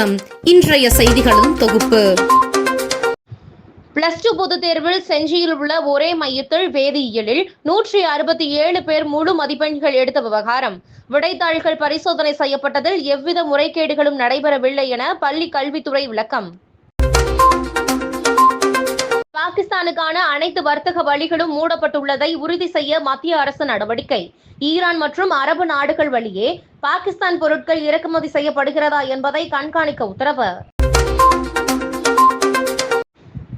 வணக்கம். இன்றைய செய்திகளின் தொகுப்பு. பிளஸ் டூ பொதுத் தேர்வில் செஞ்சியில் உள்ள ஒரே மையத்தில் வேதியியலில் நூற்றி அறுபத்தி ஏழு பேர் முழு மதிப்பெண்கள் எடுத்த விவகாரம். விடைத்தாள்கள் பரிசோதனை செய்யப்பட்டதில் எவ்வித முறைகேடுகளும் நடைபெறவில்லை என பள்ளி கல்வித்துறை விளக்கம். பாகிஸ்தானுக்கான அனைத்து வர்த்தக வழிகளும் மூடப்பட்டுள்ளதை உறுதி செய்ய மத்திய அரசு நடவடிக்கை. ஈரான் மற்றும் அரபு நாடுகள் வழியே பாகிஸ்தான் பொருட்கள் இறக்குமதி செய்யப்படுகிறதா என்பதை கண்காணிக்க உத்தரவு.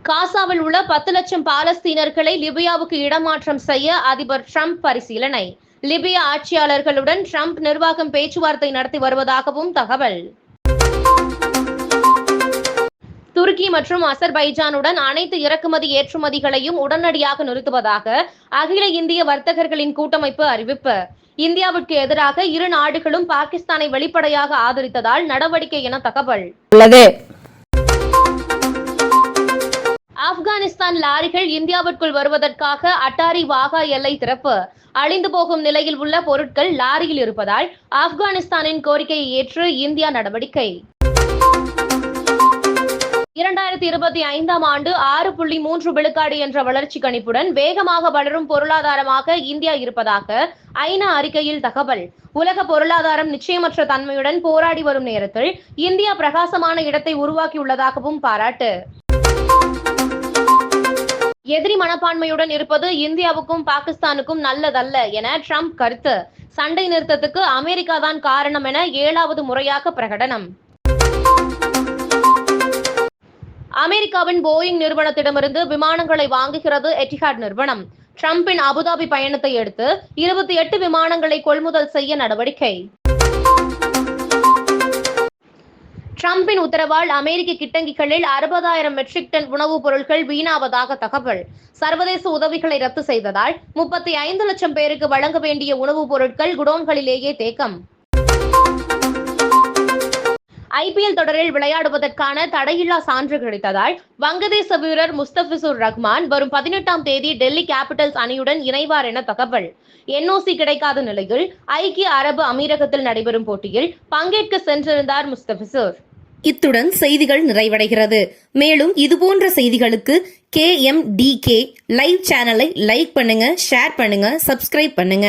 காசாவில் உள்ள பத்து லட்சம் பாலஸ்தீனர்களை லிபியாவுக்கு இடமாற்றம் செய்ய அதிபர் ட்ரம்ப் பரிசீலனை. லிபிய ஆட்சியாளர்களுடன் ட்ரம்ப் நிர்வாகம் பேச்சுவார்த்தை நடத்தி வருவதாகவும் தகவல். துருக்கி மற்றும் அசர்பைஜானுடன் அனைத்து இறக்குமதி ஏற்றுமதிகளையும் உடனடியாக நிறுத்துவதாக அகில இந்திய வர்த்தகர்களின் கூட்டமைப்பு அறிவிப்பு. இந்தியாவிற்கு எதிராக இரு நாடுகளும் பாகிஸ்தானை வெளிப்படையாக ஆதரித்ததால் நடவடிக்கை என தகவல். உள்ளது. ஆப்கானிஸ்தான் லாரிகள் இந்தியாவிற்குள் வருவதற்காக அட்டாரி வாகா எல்லை திறப்பு. அழிந்து போகும் நிலையில் உள்ள பொருட்கள் லாரியில் இருப்பதால் ஆப்கானிஸ்தானின் கோரிக்கையை ஏற்று இந்தியா நடவடிக்கை. இரண்டாயிரத்தி இருபத்தி ஐந்தாம் ஆண்டு ஆறு புள்ளி மூன்று விழுக்காடு என்ற வளர்ச்சி கணிப்புடன் வேகமாக வளரும் பொருளாதாரமாக இந்தியா இருப்பதாக ஐநா அறிக்கையில் தகவல். உலக பொருளாதாரம் நிச்சயமற்ற தன்மையுடன் போராடி வரும் நேரத்தில் இந்தியா பிரகாசமான இடத்தை உருவாக்கியுள்ளதாகவும் பாராட்டு. எதிரி மனப்பான்மையுடன் இருப்பது இந்தியாவுக்கும் பாகிஸ்தானுக்கும் நல்லதல்ல என ட்ரம்ப் கருத்து. சண்டை நிறுத்தத்துக்கு அமெரிக்கா தான் காரணம் என ஏழாவது முறையாக பிரகடனம். அமெரிக்காவின் போயிங் நிறுவனத்திடமிருந்து விமானங்களை வாங்குகிறது எட்டிஹாட் நிறுவனம். ட்ரம்பின் அபுதாபி பயணத்தை அடுத்து இருபத்தி எட்டு விமானங்களை கொள்முதல் செய்ய நடவடிக்கை. ட்ரம்பின் உத்தரவால் அமெரிக்க கிட்டங்கிகளில் அறுபதாயிரம் மெட்ரிக் டன் உணவுப் பொருட்கள் வீணாவதாக தகவல். சர்வதேச உதவிகளை ரத்து செய்ததால் முப்பத்தி ஐந்து லட்சம் பேருக்கு வழங்க வேண்டிய உணவுப் பொருட்கள் குடோன்களிலேயே தேக்கம். ஐபிஎல் தொடரில் விளையாடுவதற்கான தடையில்லா சான்று கிடைத்ததால் வங்கதேச வீரர் முஸ்தபிசுர் ரஹ்மான் வரும் பதினெட்டாம் தேதி டெல்லி கேபிட்டல்ஸ் அணியுடன் இணைவார் என தகவல். என்ஓசி கிடைக்காத நிலையில் ஐக்கிய அரபு அமீரகத்தில் நடைபெறும் போட்டியில் பங்கேற்க சென்றிருந்தார் முஸ்தபிசுர். இத்துடன் செய்திகள் நிறைவடைகிறது. மேலும் இதுபோன்ற செய்திகளுக்கு K M D K live சேனலை லைக் பண்ணுங்க ஷேர் பண்ணுங்க சப்ஸ்கிரைப் பண்ணுங்க.